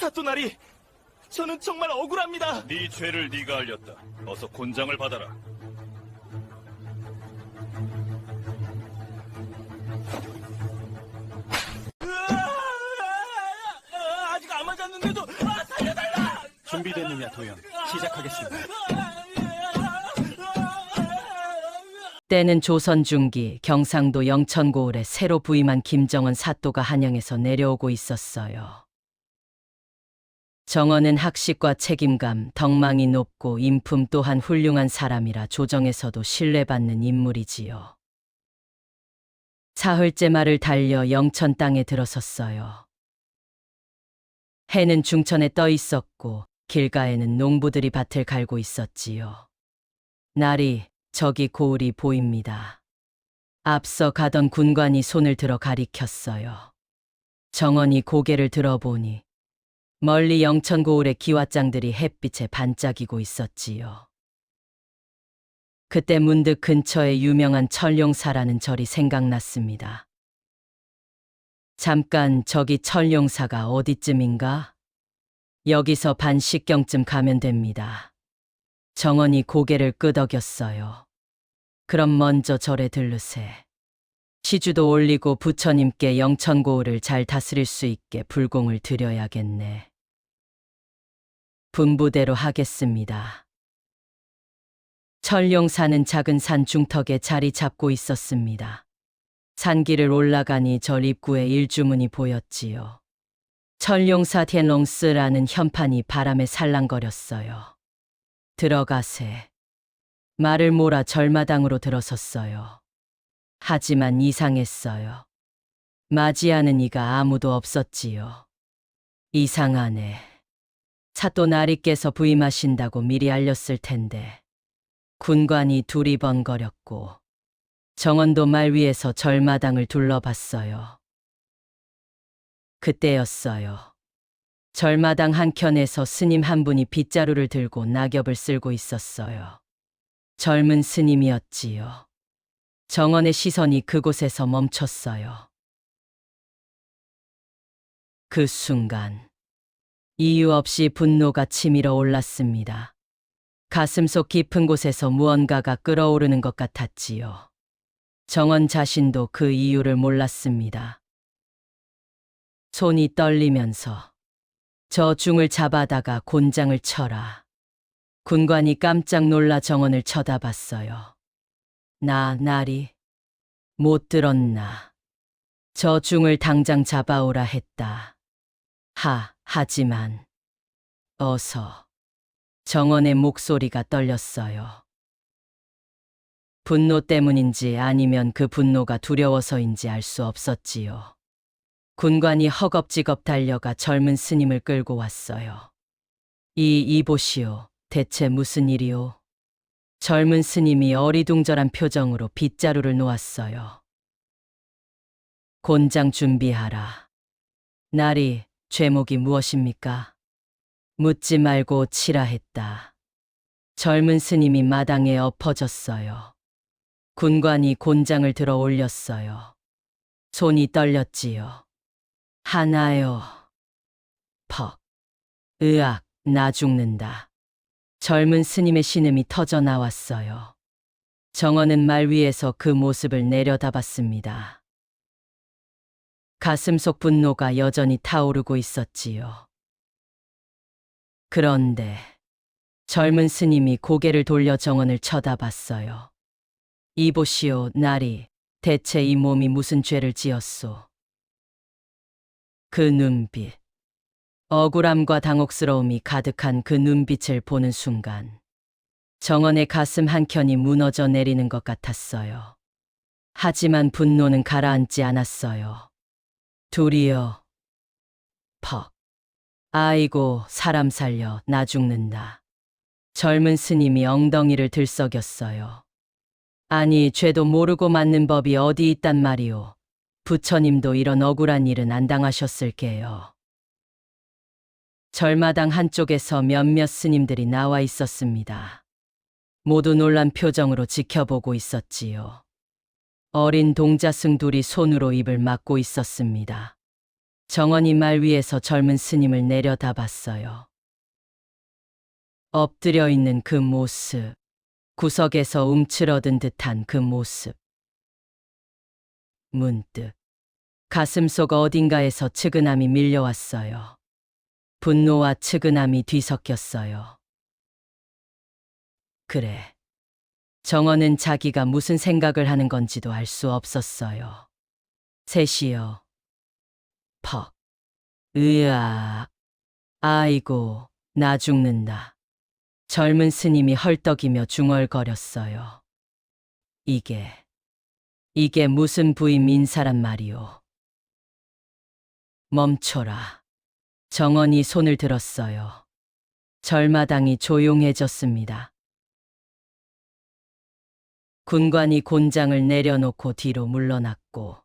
사또나리, 저는 정말 억울합니다. 네 죄를 네가 알렸다. 어서 곤장을 받아라. 아, 아직 안 맞았는데도 아, 살려달라! 준비됐느냐 도연 시작하겠습니다. 때는 조선 중기 경상도 영천고을에 새로 부임한 김정은 사또가 한양에서 내려오고 있었어요. 정원은 학식과 책임감, 덕망이 높고 인품 또한 훌륭한 사람이라 조정에서도 신뢰받는 인물이지요. 사흘째 말을 달려 영천 땅에 들어섰어요. 해는 중천에 떠 있었고 길가에는 농부들이 밭을 갈고 있었지요. 날이 저기 고을이 보입니다. 앞서 가던 군관이 손을 들어 가리켰어요. 정원이 고개를 들어보니 멀리 영천 고을의 기왓장들이 햇빛에 반짝이고 있었지요. 그때 문득 근처에 유명한 철룡사라는 절이 생각났습니다. 잠깐 저기 철룡사가 어디쯤인가? 여기서 반씩경쯤 가면 됩니다. 정원이 고개를 끄덕였어요. 그럼 먼저 절에 들르세. 시주도 올리고 부처님께 영천고을을 잘 다스릴 수 있게 불공을 드려야겠네. 분부대로 하겠습니다. 철룡사는 작은 산 중턱에 자리 잡고 있었습니다. 산길을 올라가니 절 입구에 일주문이 보였지요. 철룡사 thiên龍스라는 현판이 바람에 살랑거렸어요. 들어가세. 말을 몰아 절마당으로 들어섰어요. 하지만 이상했어요. 맞이하는 이가 아무도 없었지요. 이상하네. 사또 나리께서 부임하신다고 미리 알렸을 텐데. 군관이 두리번거렸고 정원도 말 위에서 절마당을 둘러봤어요. 그때였어요. 절마당 한켠에서 스님 한 분이 빗자루를 들고 낙엽을 쓸고 있었어요. 젊은 스님이었지요. 정원의 시선이 그곳에서 멈췄어요. 그 순간 이유 없이 분노가 치밀어 올랐습니다. 가슴속 깊은 곳에서 무언가가 끓어오르는 것 같았지요. 정원 자신도 그 이유를 몰랐습니다. 손이 떨리면서 저 중을 잡아다가 곤장을 쳐라. 군관이 깜짝 놀라 정원을 쳐다봤어요. 나, 나리. 못 들었나. 저 중을 당장 잡아오라 했다. 하, 하지만. 어서. 정원의 목소리가 떨렸어요. 분노 때문인지 아니면 그 분노가 두려워서인지 알 수 없었지요. 군관이 허겁지겁 달려가 젊은 스님을 끌고 왔어요. 이 이보시오. 대체 무슨 일이오? 젊은 스님이 어리둥절한 표정으로 빗자루를 놓았어요. 곤장 준비하라. 날이 죄목이 무엇입니까? 묻지 말고 치라 했다. 젊은 스님이 마당에 엎어졌어요. 군관이 곤장을 들어 올렸어요. 손이 떨렸지요. 하나요. 퍽. 으악, 나 죽는다. 젊은 스님의 신음이 터져 나왔어요. 정원은 말 위에서 그 모습을 내려다봤습니다. 가슴 속 분노가 여전히 타오르고 있었지요. 그런데 젊은 스님이 고개를 돌려 정원을 쳐다봤어요. 이보시오, 나리. 대체 이 몸이 무슨 죄를 지었소? 그 눈빛. 억울함과 당혹스러움이 가득한 그 눈빛을 보는 순간 정원의 가슴 한켠이 무너져 내리는 것 같았어요. 하지만 분노는 가라앉지 않았어요. 둘이여. 퍽. 아이고, 사람 살려, 나 죽는다. 젊은 스님이 엉덩이를 들썩였어요. 아니, 죄도 모르고 맞는 법이 어디 있단 말이오. 부처님도 이런 억울한 일은 안 당하셨을게요. 절마당 한쪽에서 몇몇 스님들이 나와 있었습니다. 모두 놀란 표정으로 지켜보고 있었지요. 어린 동자승 둘이 손으로 입을 막고 있었습니다. 정원이 말 위에서 젊은 스님을 내려다 봤어요. 엎드려 있는 그 모습, 구석에서 움츠러든 듯한 그 모습. 문득 가슴속 어딘가에서 측은함이 밀려왔어요. 분노와 측은함이 뒤섞였어요. 그래. 정원은 자기가 무슨 생각을 하는 건지도 알 수 없었어요. 셋이요. 퍽. 으아. 아이고, 나 죽는다. 젊은 스님이 헐떡이며 중얼거렸어요. 이게, 이게 무슨 부임 인사란 말이오. 멈춰라. 정원이 손을 들었어요. 절마당이 조용해졌습니다. 군관이 곤장을 내려놓고 뒤로 물러났고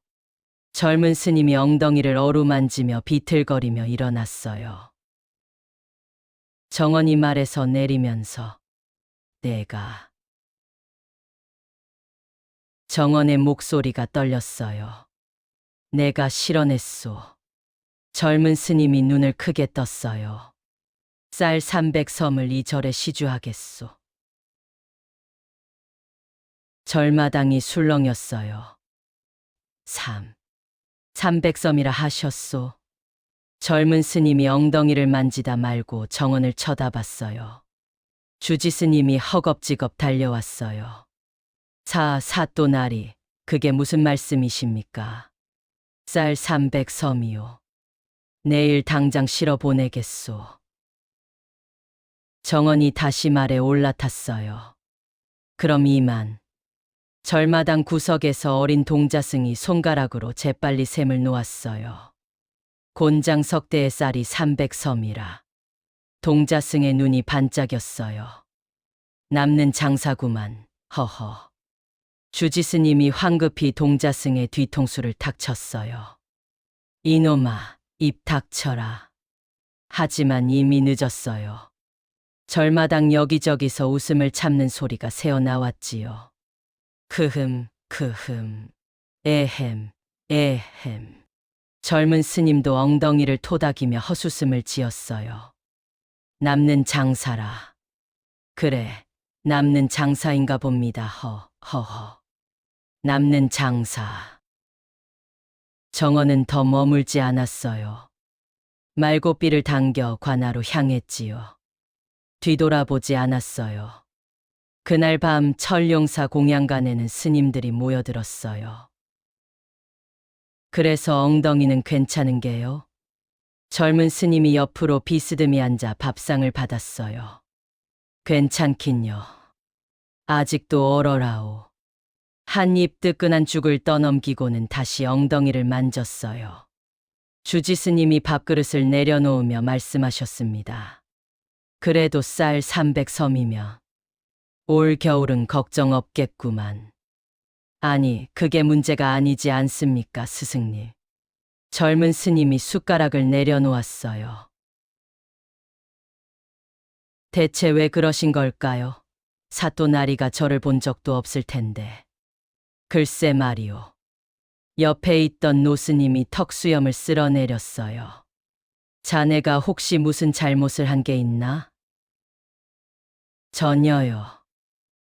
젊은 스님이 엉덩이를 어루만지며 비틀거리며 일어났어요. 정원이 말에서 내리면서 내가 정원의 목소리가 떨렸어요. 내가 실어냈소. 젊은 스님이 눈을 크게 떴어요. 쌀 300섬을 이 절에 시주하겠소. 절마당이 술렁였어요. 3. 300섬이라 하셨소. 젊은 스님이 엉덩이를 만지다 말고 정원을 쳐다봤어요. 주지 스님이 허겁지겁 달려왔어요. 사, 사또나리, 그게 무슨 말씀이십니까? 쌀 300섬이요. 내일 당장 실어 보내겠소. 정원이 다시 말에 올라탔어요. 그럼 이만. 절마당 구석에서 어린 동자승이 손가락으로 재빨리 샘을 놓았어요. 곤장 석대의 쌀이 300섬이라. 동자승의 눈이 반짝였어요. 남는 장사구만, 허허. 주지스님이 황급히 동자승의 뒤통수를 탁 쳤어요. 이놈아, 입 닥쳐라. 하지만 이미 늦었어요. 절마당 여기저기서 웃음을 참는 소리가 새어나왔지요. 크흠, 크흠, 에헴, 에헴. 젊은 스님도 엉덩이를 토닥이며 헛웃음을 지었어요. 남는 장사라. 그래, 남는 장사인가 봅니다. 허, 허허. 남는 장사. 정원은 더 머물지 않았어요. 말고삐를 당겨 관하로 향했지요. 뒤돌아보지 않았어요. 그날 밤 철용사 공양간에는 스님들이 모여들었어요. 그래서 엉덩이는 괜찮은 게요. 젊은 스님이 옆으로 비스듬히 앉아 밥상을 받았어요. 괜찮긴요. 아직도 얼어라오. 한 입 뜨끈한 죽을 떠넘기고는 다시 엉덩이를 만졌어요. 주지 스님이 밥그릇을 내려놓으며 말씀하셨습니다. 그래도 쌀 300섬이면 올 겨울은 걱정 없겠구만. 아니, 그게 문제가 아니지 않습니까, 스승님. 젊은 스님이 숟가락을 내려놓았어요. 대체 왜 그러신 걸까요? 사또나리가 저를 본 적도 없을 텐데. 글쎄 말이오. 옆에 있던 노스님이 턱수염을 쓸어내렸어요. 자네가 혹시 무슨 잘못을 한 게 있나? 전혀요.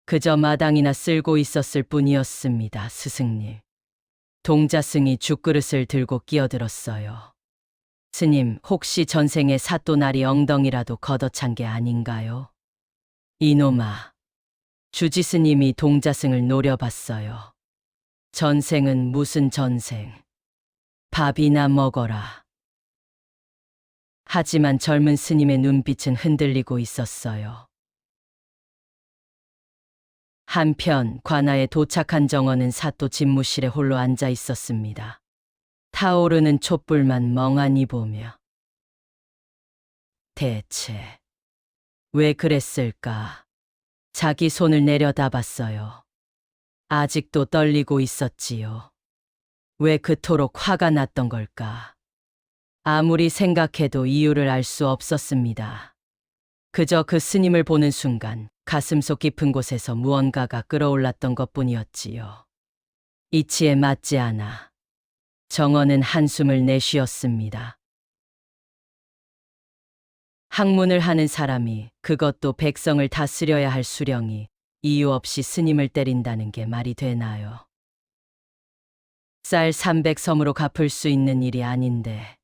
그저 마당이나 쓸고 있었을 뿐이었습니다, 스승님. 동자승이 죽그릇을 들고 끼어들었어요. 스님, 혹시 전생에 사또나리 엉덩이라도 걷어찬 게 아닌가요? 이놈아. 주지 스님이 동자승을 노려봤어요. 전생은 무슨 전생. 밥이나 먹어라. 하지만 젊은 스님의 눈빛은 흔들리고 있었어요. 한편 관아에 도착한 정원은 사또 집무실에 홀로 앉아 있었습니다. 타오르는 촛불만 멍하니 보며 대체 왜 그랬을까? 자기 손을 내려다 봤어요. 아직도 떨리고 있었지요. 왜 그토록 화가 났던 걸까? 아무리 생각해도 이유를 알 수 없었습니다. 그저 그 스님을 보는 순간 가슴 속 깊은 곳에서 무언가가 끌어올랐던 것 뿐이었지요. 이치에 맞지 않아. 정원은 한숨을 내쉬었습니다. 학문을 하는 사람이 그것도 백성을 다스려야 할 수령이 이유 없이 스님을 때린다는 게 말이 되나요? 쌀 300섬으로 갚을 수 있는 일이 아닌데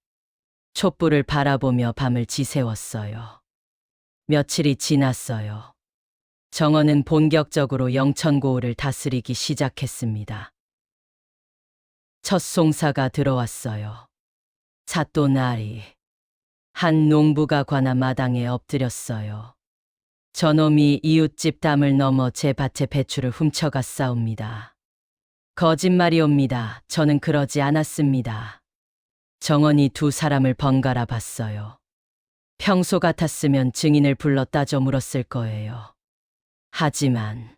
촛불을 바라보며 밤을 지새웠어요. 며칠이 지났어요. 정원은 본격적으로 영천고을을 다스리기 시작했습니다. 첫 송사가 들어왔어요. 사또나리. 한 농부가 관아 마당에 엎드렸어요. 저놈이 이웃집 담을 넘어 제 밭에 배추를 훔쳐갔사옵니다. 거짓말이옵니다. 저는 그러지 않았습니다. 정원이 두 사람을 번갈아 봤어요. 평소 같았으면 증인을 불러 따져 물었을 거예요. 하지만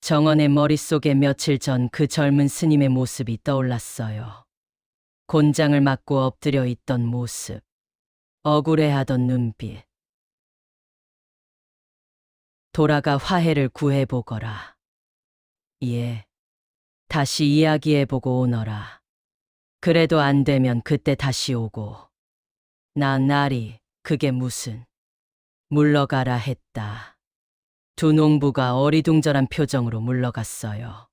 정원의 머릿속에 며칠 전 그 젊은 스님의 모습이 떠올랐어요. 곤장을 맞고 엎드려 있던 모습, 억울해하던 눈빛. 돌아가 화해를 구해보거라. 예, 다시 이야기해보고 오너라. 그래도 안 되면 그때 다시 오고. 나 나리, 그게 무슨. 물러가라 했다. 두 농부가 어리둥절한 표정으로 물러갔어요.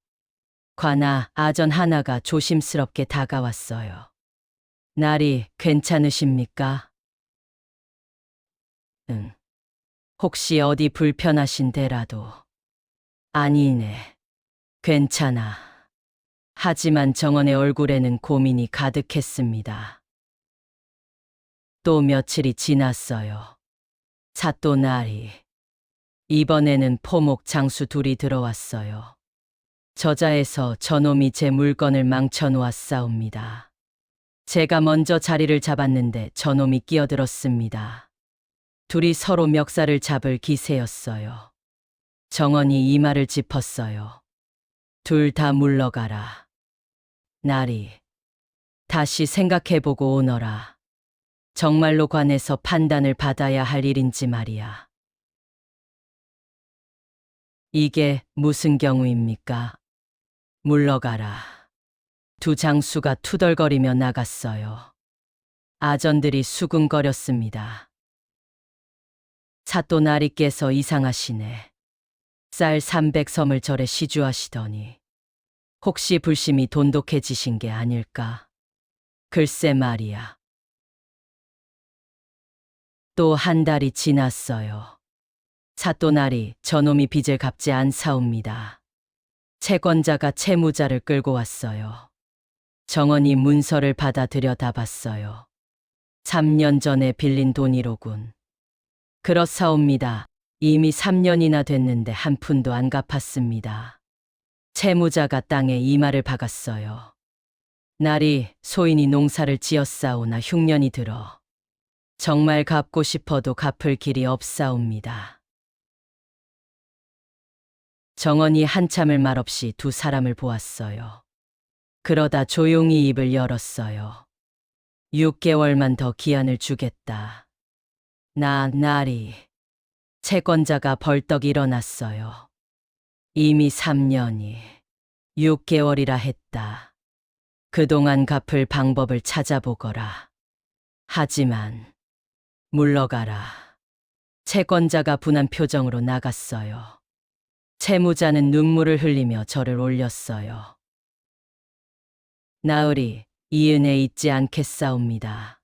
관아 아전 하나가 조심스럽게 다가왔어요. 날이 괜찮으십니까? 응. 혹시 어디 불편하신 데라도. 아니네. 괜찮아. 하지만 정원의 얼굴에는 고민이 가득했습니다. 또 며칠이 지났어요. 사또 날이. 이번에는 포목 장수 둘이 들어왔어요. 저자에서 저놈이 제 물건을 망쳐놓았사옵니다. 제가 먼저 자리를 잡았는데 저놈이 끼어들었습니다. 둘이 서로 멱살을 잡을 기세였어요. 정원이 이마를 짚었어요. 둘 다 물러가라. 나리. 다시 생각해보고 오너라. 정말로 관해서 판단을 받아야 할 일인지 말이야. 이게 무슨 경우입니까? 물러가라. 두 장수가 투덜거리며 나갔어요. 아전들이 수군거렸습니다. 사또 나리께서 이상하시네. 쌀 300섬을 절에 시주하시더니 혹시 불심이 돈독해지신 게 아닐까? 글쎄 말이야. 또 한 달이 지났어요. 사또날이 저놈이 빚을 갚지 않사옵니다. 채권자가 채무자를 끌고 왔어요. 정원이 문서를 받아 들여다 봤어요. 3년 전에 빌린 돈이로군. 그렇사옵니다. 이미 3년이나 됐는데 한 푼도 안 갚았습니다. 채무자가 땅에 이마를 박았어요. 날이 소인이 농사를 지었사오나 흉년이 들어 정말 갚고 싶어도 갚을 길이 없사옵니다. 정원이 한참을 말없이 두 사람을 보았어요. 그러다 조용히 입을 열었어요. 6개월만 더 기한을 주겠다. 나, 나리. 채권자가 벌떡 일어났어요. 이미 3년이 6개월이라 했다. 그동안 갚을 방법을 찾아보거라. 하지만 물러가라. 채권자가 분한 표정으로 나갔어요. 채무자는 눈물을 흘리며 저를 올렸어요. 나으리, 이 은혜 잊지 않겠사옵니다.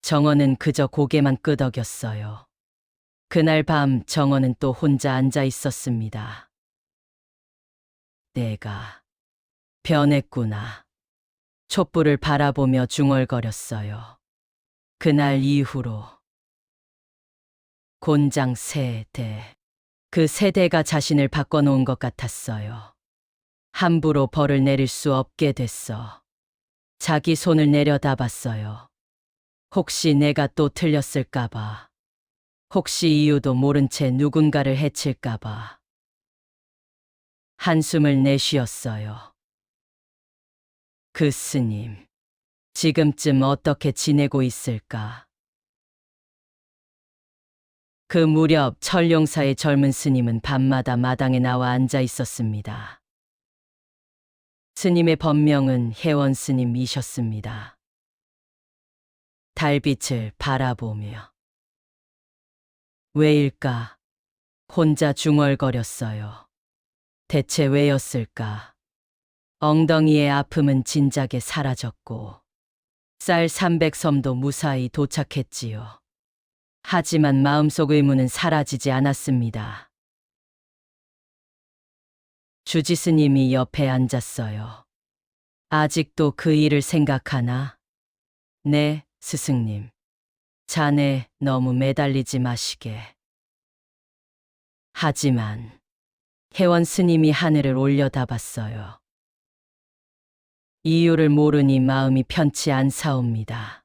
정원은 그저 고개만 끄덕였어요. 그날 밤 정원은 또 혼자 앉아 있었습니다. 내가 변했구나. 촛불을 바라보며 중얼거렸어요. 그날 이후로 곤장 세 대. 그 세대가 자신을 바꿔놓은 것 같았어요. 함부로 벌을 내릴 수 없게 됐어. 자기 손을 내려다 봤어요. 혹시 내가 또 틀렸을까봐. 혹시 이유도 모른 채 누군가를 해칠까봐. 한숨을 내쉬었어요. 그 스님, 지금쯤 어떻게 지내고 있을까? 그 무렵 철룡사의 젊은 스님은 밤마다 마당에 나와 앉아 있었습니다. 스님의 법명은 혜원 스님이셨습니다. 달빛을 바라보며 왜일까? 혼자 중얼거렸어요. 대체 왜였을까? 엉덩이의 아픔은 진작에 사라졌고 쌀 300섬도 무사히 도착했지요. 하지만 마음속 의문은 사라지지 않았습니다. 주지스님이 옆에 앉았어요. 아직도 그 일을 생각하나? 네, 스승님. 자네 너무 매달리지 마시게. 하지만 혜원 스님이 하늘을 올려다봤어요. 이유를 모르니 마음이 편치 않사옵니다.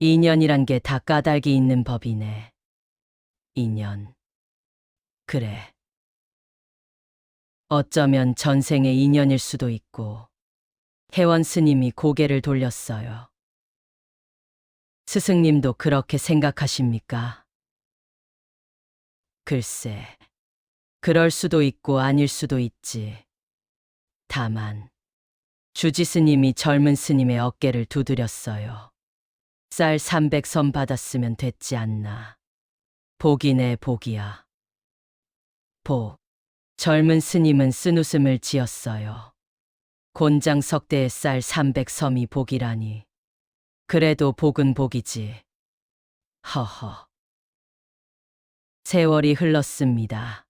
인연이란 게 다 까닭이 있는 법이네. 인연. 그래. 어쩌면 전생의 인연일 수도 있고, 혜원 스님이 고개를 돌렸어요. 스승님도 그렇게 생각하십니까? 글쎄, 그럴 수도 있고 아닐 수도 있지. 다만, 주지 스님이 젊은 스님의 어깨를 두드렸어요. 쌀 300섬 받았으면 됐지 않나. 복이네, 복이야. 복. 젊은 스님은 쓴웃음을 지었어요. 곤장 석대의 쌀 300섬이 복이라니. 그래도 복은 복이지. 허허. 세월이 흘렀습니다.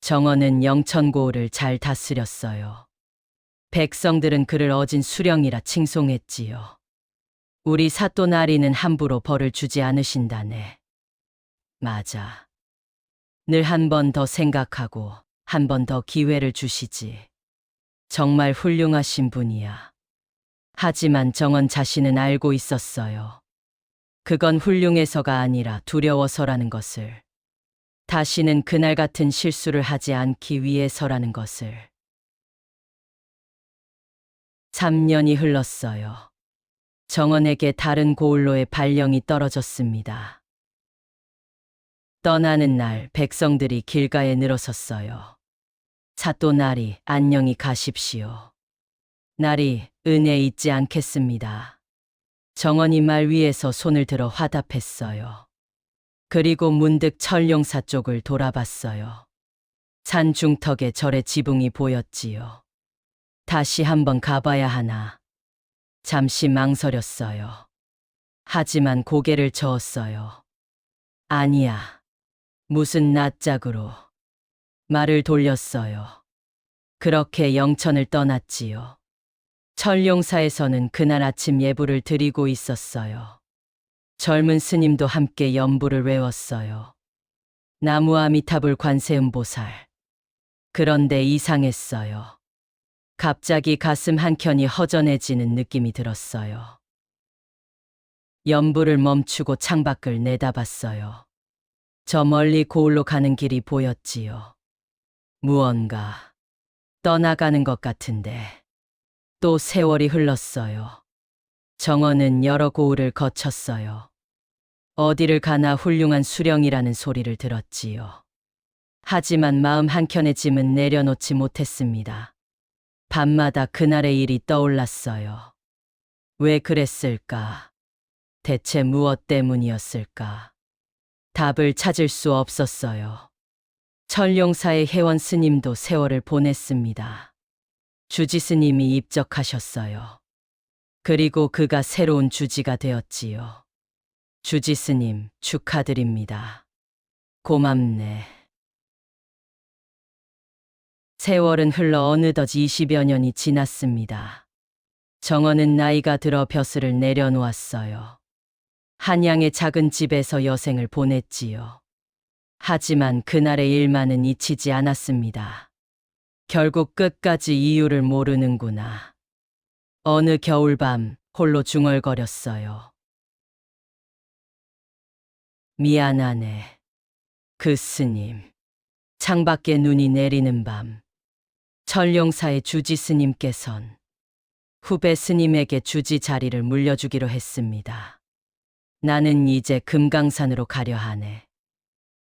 정원은 영천고을을 잘 다스렸어요. 백성들은 그를 어진 수령이라 칭송했지요. 우리 사또 나리는 함부로 벌을 주지 않으신다네. 맞아. 늘 한 번 더 생각하고 한 번 더 기회를 주시지. 정말 훌륭하신 분이야. 하지만 정원 자신은 알고 있었어요. 그건 훌륭해서가 아니라 두려워서라는 것을. 다시는 그날 같은 실수를 하지 않기 위해서라는 것을. 3년이 흘렀어요. 정원에게 다른 고을로의 발령이 떨어졌습니다. 떠나는 날 백성들이 길가에 늘어섰어요. 사또 나리 안녕히 가십시오. 나리 은혜 잊지 않겠습니다. 정원이 말 위에서 손을 들어 화답했어요. 그리고 문득 철룡사 쪽을 돌아봤어요. 산 중턱에 절의 지붕이 보였지요. 다시 한번 가봐야 하나. 잠시 망설였어요. 하지만 고개를 저었어요. 아니야. 무슨 낯짝으로. 말을 돌렸어요. 그렇게 영천을 떠났지요. 철룡사에서는 그날 아침 예불을 드리고 있었어요. 젊은 스님도 함께 연부를 외웠어요. 나무 아미타불 관세음 보살. 그런데 이상했어요. 갑자기 가슴 한켠이 허전해지는 느낌이 들었어요. 연부를 멈추고 창밖을 내다봤어요. 저 멀리 고을로 가는 길이 보였지요. 무언가 떠나가는 것 같은데 또 세월이 흘렀어요. 정원은 여러 고을을 거쳤어요. 어디를 가나 훌륭한 수령이라는 소리를 들었지요. 하지만 마음 한켠의 짐은 내려놓지 못했습니다. 밤마다 그날의 일이 떠올랐어요. 왜 그랬을까? 대체 무엇 때문이었을까? 답을 찾을 수 없었어요. 철룡사의 회원 스님도 세월을 보냈습니다. 주지 스님이 입적하셨어요. 그리고 그가 새로운 주지가 되었지요. 주지 스님 축하드립니다. 고맙네. 세월은 흘러 어느덧 20여 년이 지났습니다. 정원은 나이가 들어 벼슬을 내려놓았어요. 한양의 작은 집에서 여생을 보냈지요. 하지만 그날의 일만은 잊히지 않았습니다. 결국 끝까지 이유를 모르는구나. 어느 겨울밤 홀로 중얼거렸어요. 미안하네. 그 스님. 창밖에 눈이 내리는 밤. 철룡사의 주지 스님께선 후배 스님에게 주지 자리를 물려주기로 했습니다. 나는 이제 금강산으로 가려 하네.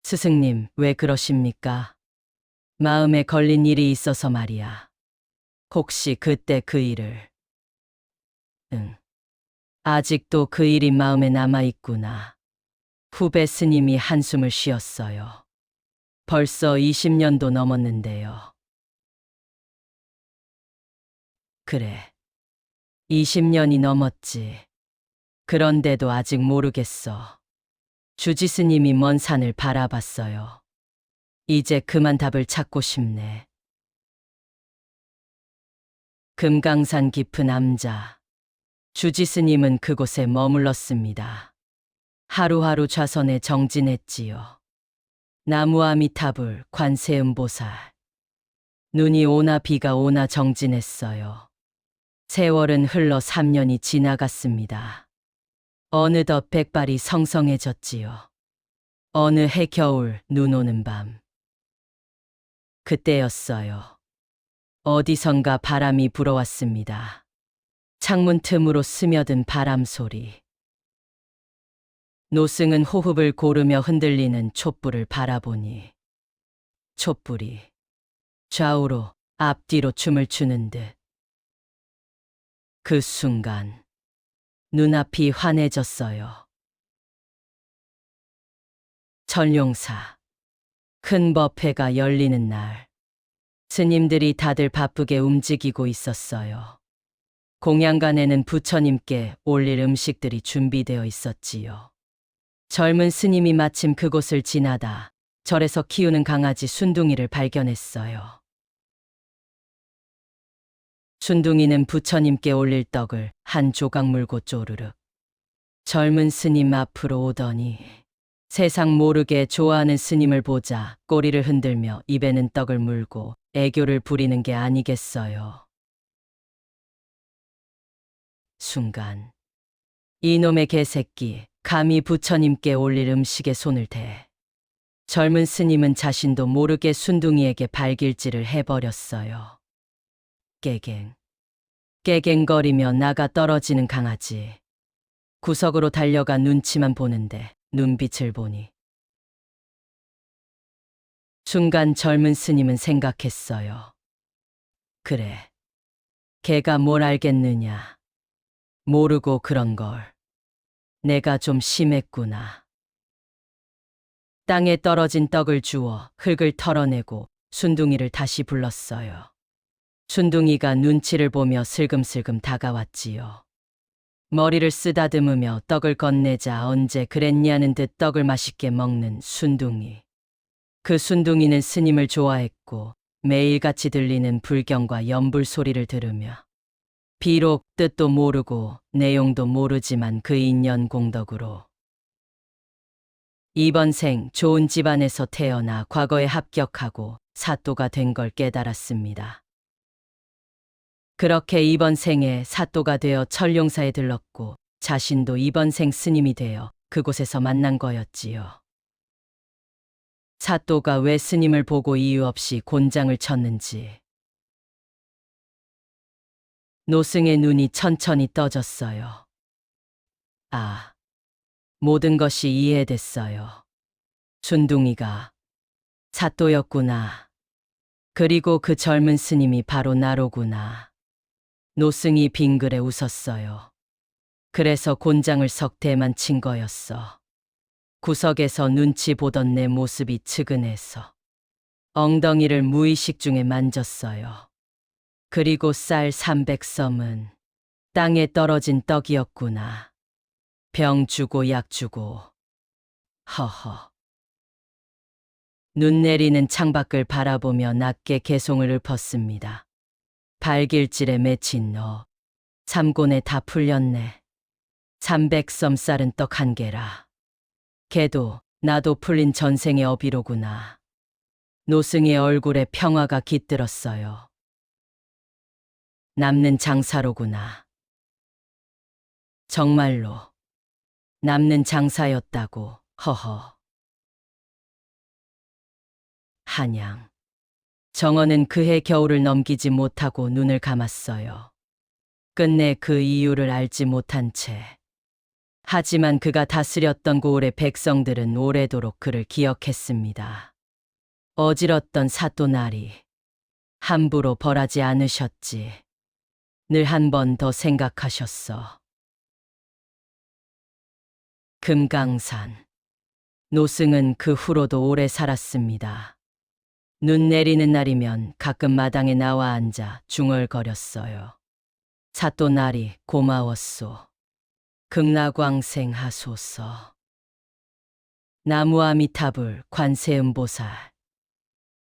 스승님, 왜 그러십니까? 마음에 걸린 일이 있어서 말이야. 혹시 그때 그 일을. 응. 아직도 그 일이 마음에 남아 있구나. 후배 스님이 한숨을 쉬었어요. 벌써 20년도 넘었는데요. 그래. 20년이 넘었지. 그런데도 아직 모르겠어. 주지스님이 먼 산을 바라봤어요. 이제 그만 답을 찾고 싶네. 금강산 깊은 암자. 주지스님은 그곳에 머물렀습니다. 하루하루 좌선에 정진했지요. 나무아미타불 관세음보살. 눈이 오나 비가 오나 정진했어요. 세월은 흘러 3년이 지나갔습니다. 어느덧 백발이 성성해졌지요. 어느 해 겨울 눈 오는 밤. 그때였어요. 어디선가 바람이 불어왔습니다. 창문 틈으로 스며든 바람 소리. 노승은 호흡을 고르며 흔들리는 촛불을 바라보니 촛불이 좌우로 앞뒤로 춤을 추는 듯. 그 순간 눈앞이 환해졌어요. 천룡사 큰 법회가 열리는 날 스님들이 다들 바쁘게 움직이고 있었어요. 공양간에는 부처님께 올릴 음식들이 준비되어 있었지요. 젊은 스님이 마침 그곳을 지나다 절에서 키우는 강아지 순둥이를 발견했어요. 순둥이는 부처님께 올릴 떡을 한 조각 물고 쪼르륵. 젊은 스님 앞으로 오더니 세상 모르게 좋아하는 스님을 보자 꼬리를 흔들며 입에는 떡을 물고 애교를 부리는 게 아니겠어요. 순간 이놈의 개새끼 감히 부처님께 올릴 음식에 손을 대. 젊은 스님은 자신도 모르게 순둥이에게 발길질을 해버렸어요. 깨갱. 깨갱거리며 나가 떨어지는 강아지. 구석으로 달려가 눈치만 보는데 눈빛을 보니. 순간 젊은 스님은 생각했어요. 그래. 걔가 뭘 알겠느냐. 모르고 그런 걸. 내가 좀 심했구나. 땅에 떨어진 떡을 주워 흙을 털어내고 순둥이를 다시 불렀어요. 순둥이가 눈치를 보며 슬금슬금 다가왔지요. 머리를 쓰다듬으며 떡을 건네자 언제 그랬냐는 듯 떡을 맛있게 먹는 순둥이. 그 순둥이는 스님을 좋아했고 매일같이 들리는 불경과 연불 소리를 들으며 비록 뜻도 모르고 내용도 모르지만 그 인연 공덕으로 이번 생 좋은 집안에서 태어나 과거에 합격하고 사또가 된 걸 깨달았습니다. 그렇게 이번 생에 사또가 되어 천룡사에 들렀고 자신도 이번 생 스님이 되어 그곳에서 만난 거였지요. 사또가 왜 스님을 보고 이유 없이 곤장을 쳤는지 노승의 눈이 천천히 떠졌어요. 아, 모든 것이 이해됐어요. 순둥이가 사또였구나. 그리고 그 젊은 스님이 바로 나로구나. 노승이 빙그레 웃었어요. 그래서 곤장을 석대만 친 거였어. 구석에서 눈치 보던 내 모습이 측은해서 엉덩이를 무의식 중에 만졌어요. 그리고 쌀 300섬은 땅에 떨어진 떡이었구나. 병 주고 약 주고. 허허. 눈 내리는 창밖을 바라보며 낮게 개송을 읊었습니다. 발길질에 맺힌 너. 삼곤에 다 풀렸네. 300섬 쌀은 떡 한 개라. 걔도 나도 풀린 전생의 어비로구나. 노승의 얼굴에 평화가 깃들었어요. 남는 장사로구나. 정말로 남는 장사였다고, 허허. 한양. 정원은 그해 겨울을 넘기지 못하고 눈을 감았어요. 끝내 그 이유를 알지 못한 채. 하지만 그가 다스렸던 고을의 백성들은 오래도록 그를 기억했습니다. 어지럽던 사또나리. 함부로 벌하지 않으셨지. 늘 한 번 더 생각하셨어. 금강산. 노승은 그 후로도 오래 살았습니다. 눈 내리는 날이면 가끔 마당에 나와 앉아 중얼거렸어요. 사또 날이 고마웠소. 극락왕생 하소서. 나무아미타불 관세음보살